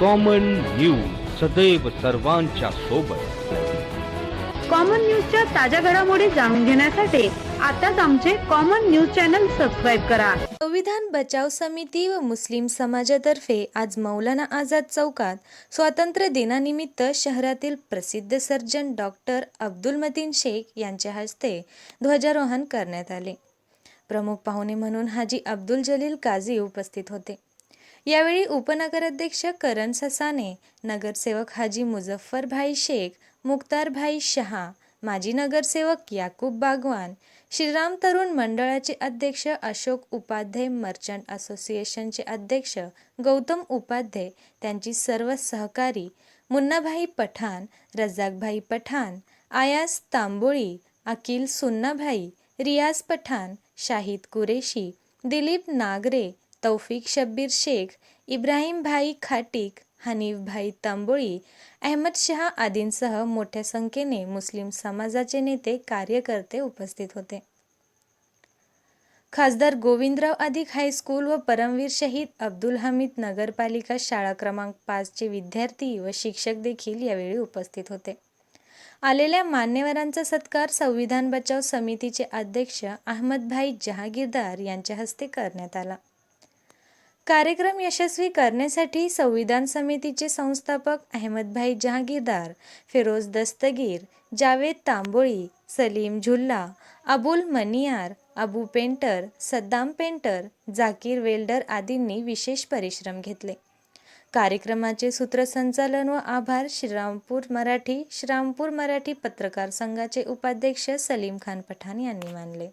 Common news सदैव सर्वांच्या सोबत. कॉमन न्यूजच्या ताज्या घडामोडी जाणून घेण्यासाठी आताच आमचे कॉमन न्यूज चॅनल सबस्क्राईब करा. संविधान बचाव समिती व मुस्लिम समाजातर्फे आज मौलाना आझाद चौकात स्वातंत्र्य दिनानिमित्त शहरातील प्रसिद्ध सर्जन डॉक्टर अब्दुल मतीन शेख यांच्या हस्ते ध्वजारोहण करण्यात आले. प्रमुख पाहुणे म्हणून हाजी अब्दुल जलील काझी उपस्थित होते. यावेळी उपनगराध्यक्ष करण ससाने नगरसेवक हाजी मुझफ्फरभाई शेख मुक्तारभाई शहा माजी नगरसेवक याकूब बागवान श्रीराम तरुण मंडळाचे अध्यक्ष अशोक उपाध्ये मर्चंट असोसिएशनचे अध्यक्ष गौतम उपाध्ये त्यांची सर्व सहकारी मुन्नाभाई पठाण रजाकभाई पठाण आयास तांबोळी अकिल सुन्नाभाई रियाज पठाण शाहिद कुरेशी दिलीप नागरे तौफिक शब्बीर शेख इब्राहिमभाई खाटीक हनीफभाई तांबोळी अहमद शहा आदींसह मोठ्या संख्येने मुस्लिम समाजाचे नेते कार्यकर्ते उपस्थित होते. खासदार गोविंदराव अधिक हायस्कूल व परमवीर शहीद अब्दुल हमीद नगरपालिका शाळा क्रमांक पाचचे विद्यार्थी व शिक्षक देखील यावेळी उपस्थित होते. आलेल्या मान्यवरांचा सत्कार संविधान बचाव समितीचे अध्यक्ष अहमदभाई जहागीरदार यांच्या हस्ते करण्यात आला. कार्यक्रम यशस्वी करण्यासाठी संविधान समितीचे संस्थापक Ahmadbhai Jahagirdar Firoz Dastagir Javed Tamboli Salim Zulla Abul Maniyar Abu painter Saddam painter Zakir welder आदींनी विशेष परिश्रम घेतले. कार्यक्रमाचे सूत्रसंचालन व आभार श्रीरामपूर मराठी श्रीरामपूर मराठी पत्रकार संघाचे उपाध्यक्ष सलीम खान पठाण यांनी मानले.